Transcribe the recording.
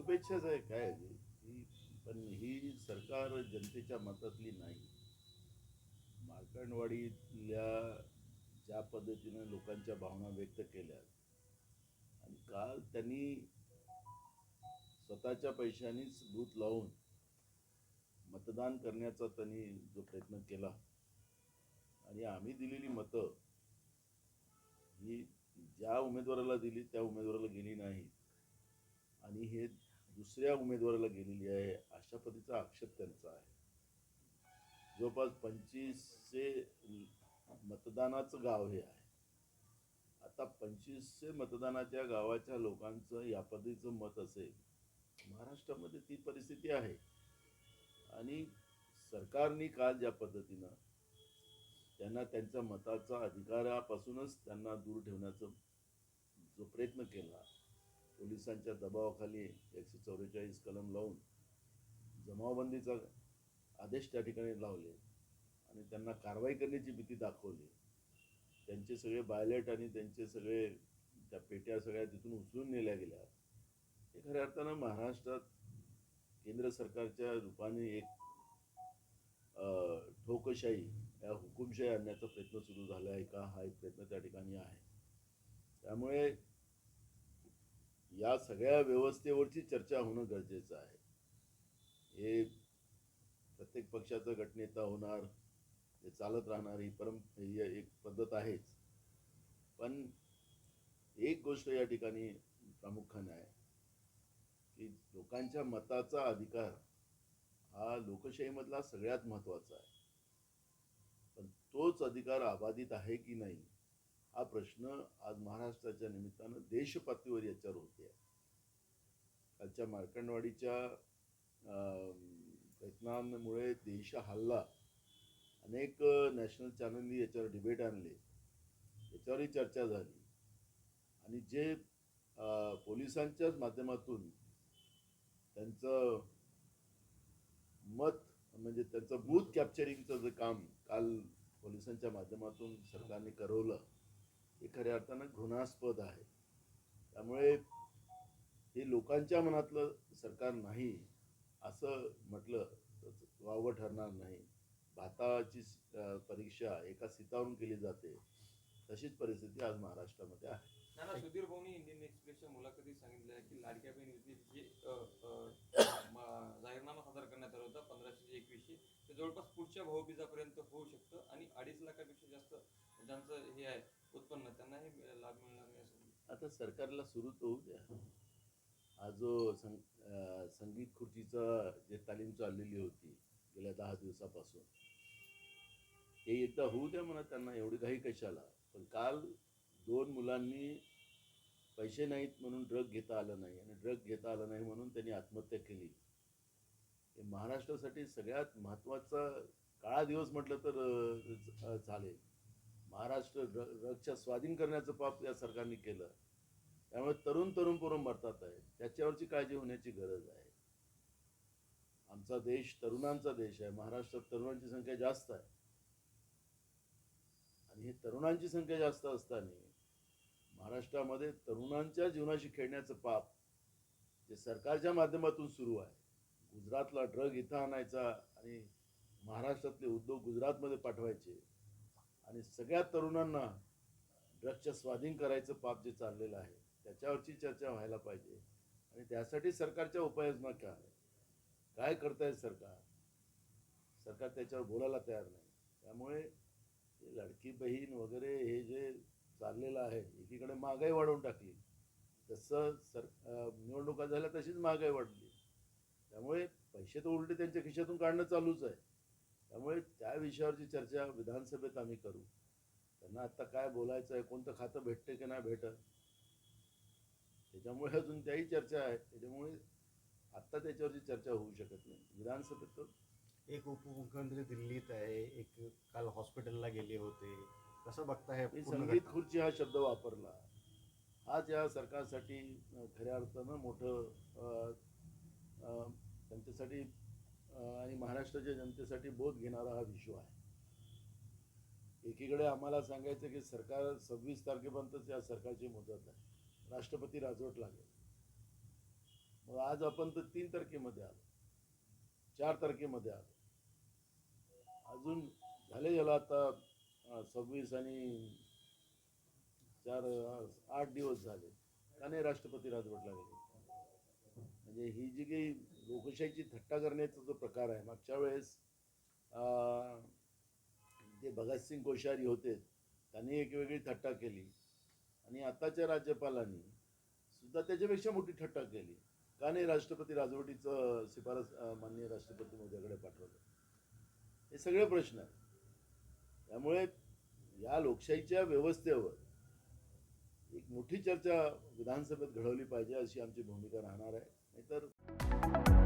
शुभेच्छाच आहे काय ही पण ही सरकार जनतेच्या मतातली नाही. मार्कंडवाडीतल्या ज्या पद्धतीनं लोकांच्या भावना व्यक्त केल्या आणि काल त्यांनी स्वतःच्या पैशानेच बूथ लावून मतदान करण्याचा त्यांनी जो प्रयत्न केला आणि आम्ही दिलेली मतं ही ज्या उमेदवाराला दिली त्या उमेदवाराला गेली नाही आणि हे दुसऱ्या उमेदवाराला गेलेली आहे अशा पद्धतीचा आक्षेप त्यांचा आहे. जवळपास पंचवीसशे मतदानाचं गाव हे आहे. आता पंचवीसशे मतदानाच्या गावाच्या लोकांचं या पद्धतीचं मत असेल महाराष्ट्रामध्ये ती परिस्थिती आहे. आणि सरकारने काल ज्या पद्धतीनं त्यांना त्यांच्या मताचा अधिकारापासूनच त्यांना दूर ठेवण्याचा जो प्रयत्न केला पोलिसांच्या दबावाखाली एकशे चौवेचाळीस कलम लावून जमावबंदीचा आदेश त्या ठिकाणी लावले आणि त्यांना कारवाई करण्याची भीती दाखवली. त्यांचे सगळे बायलेट आणि त्यांचे सगळे त्या पेट्या सगळ्या तिथून उचलून नेल्या गेल्या. हे खऱ्या अर्थानं महाराष्ट्रात केंद्र सरकारच्या रूपाने एक ठोकशाही या हुकुमशाही आणण्याचा प्रयत्न सुरू झाला आहे का? हा एक प्रयत्न त्या ठिकाणी आहे. त्यामुळे या सगळ्या व्यवस्थेवरची चर्चा होणं गरजेचं आहे. हे प्रत्येक पक्षाचा गटनेता होणार हे चालत राहणार ही परम ही एक पद्धत आहेच. पण एक गोष्ट या ठिकाणी प्रामुख्याने आहे की लोकांच्या मताचा अधिकार हा लोकशाहीमधला सगळ्यात महत्त्वाचा आहे. पण तोच अधिकार अबाधित आहे की नाही हा प्रश्न आज महाराष्ट्राच्या निमित्तानं देशपातळीवर याच्यावर होते कालच्या मार्कंडवाडीच्या घटनांमुळे देश हल्ला. अनेक नॅशनल चॅनलनी याच्यावर डिबेट आणले. याच्यावरही चर्चा झाली. आणि जे पोलिसांच्याच माध्यमातून त्यांचं मत म्हणजे त्यांचं बूथ कॅप्चरिंगचं जे काम काल पोलिसांच्या माध्यमातून सरकारने करवलं हे खऱ्या अर्थानं घृणास्पद आहे. त्यामुळे हे लोकांच्या मनातलं सरकार नाही असं म्हटलं तर वावं ठरणार नाही. भाताची परीक्षा एका सीतावरून केली जाते तशीच परिस्थिती आज महाराष्ट्रामध्ये आहे. सुधीर भाऊनी इंडियन एक्सप्रेसच्या मुलाखतीत सांगितलं आहे की लाडक्या बहीण योजनेचे जे जाहीरनामा सादर करण्यात आला होता पंधराशे ते एकवीसशे ते जवळपास पुढच्या भाऊबीजापर्यंत होऊ शकतं आणि अडीच लाखापेक्षा जास्त ज्यांचं हे आहे उत्पन्न त्यांनाही लाभ मिळणार नाही असं. आता सरकारला सुरू तर होऊ द्या. हा जो सं संगीत खुर्चीचा जे तालीम चाललेली होती गेल्या दहा दिवसापासून ते एकदा होऊ द्या म्हणा त्यांना एवढी घाई कशाला. पण काल दोन मुलांनी पैसे नाहीत म्हणून ड्रग घेता आलं नाही आणि ड्रग घेता आलं नाही म्हणून त्यांनी आत्महत्या केली. हे महाराष्ट्रासाठी सगळ्यात महत्त्वाचा काळा दिवस म्हटलं तर चालेल. महाराष्ट्र रक्षा स्वाधीन करण्याचं पाप या सरकारने केलं. त्यामुळे तरुण तरुण पोरं मरतात आहे त्याच्यावरची काळजी होण्याची गरज आहे. आमचा देश तरुणांचा देश आहे. महाराष्ट्रात तरुणांची संख्या जास्त आहे. आणि हे तरुणांची संख्या जास्त असताना महाराष्ट्रामध्ये तरुणांच्या जीवनाशी खेळण्याचं पाप जे सरकारच्या माध्यमातून सुरू आहे. गुजरातला ड्रग इथं आणायचा आणि महाराष्ट्रातले उद्योग गुजरातमध्ये पाठवायचे. आणि सगळ्या तरुणांना ड्रग्सच्या स्वाधीन करायचं पाप जे चाललेलं आहे त्याच्यावरची चर्चा व्हायला पाहिजे. आणि त्यासाठी सरकारच्या उपाययोजना काय काय करताय सरकार? सरकार त्याच्यावर बोलायला तयार नाही. त्यामुळे लडकी लाडकी बहीण वगैरे हे जे चाललेलं आहे एकीकडे महागाई वाढवून टाकली. तसं सर निवडणुका झाल्या तशीच महागाई वाढली. त्यामुळे पैसे तर उलटे त्यांच्या खिशातून काढणं चालूच आहे. त्यामुळे त्या विषयावरची चर्चा विधानसभेत आम्ही करू. त्यांना आत्ता काय बोलायचं आहे कोणतं खातं भेटते की नाही भेटत? त्याच्यामुळे अजून त्याही चर्चा आहे. त्याच्यामुळे आत्ता त्याच्यावरची चर्चा होऊ शकत नाही. विधानसभेत तर एक उपमुख्यमंत्री दिल्लीत आहे एक काल हॉस्पिटलला गेले होते. कसं बघताय संगीत? खुर्ची हा शब्द वापरला. हाच या सरकारसाठी खऱ्या अर्थानं मोठं त्यांच्यासाठी आणि महाराष्ट्राच्या जनतेसाठी बोध घेणारा हा विषय आहे. एकीकडे आम्हाला सांगायचं की सरकार सव्वीस तारखेपर्यंतच या सरकारची मुदत आहे. राष्ट्रपती राजवट लागेल. मग आज आपण तर तीन तारखेमध्ये आलो. चार तारखेमध्ये आलो. अजून झाले याला आता सव्वीस आणि चार आठ दिवस झाले. त्याने राष्ट्रपती राजवट लागेल? म्हणजे ही जी काही लोकशाहीची थट्टा करण्याचा जो प्रकार आहे मागच्या वेळेस अं, जे भगतसिंग कोश्यारी होते त्यांनी एक वेगळी थट्टा केली. आणि आताच्या राज्यपालांनी सुद्धा त्याच्यापेक्षा मोठी थट्टा केली. का नाही राष्ट्रपती राजवटीचं शिफारस माननीय राष्ट्रपती मोदीकडे पाठवलं? हे सगळे प्रश्न आहेत. त्यामुळे या लोकशाहीच्या व्यवस्थेवर एक मोठी चर्चा विधानसभेत घडवली पाहिजे अशी आमची भूमिका राहणार आहे. नाहीतर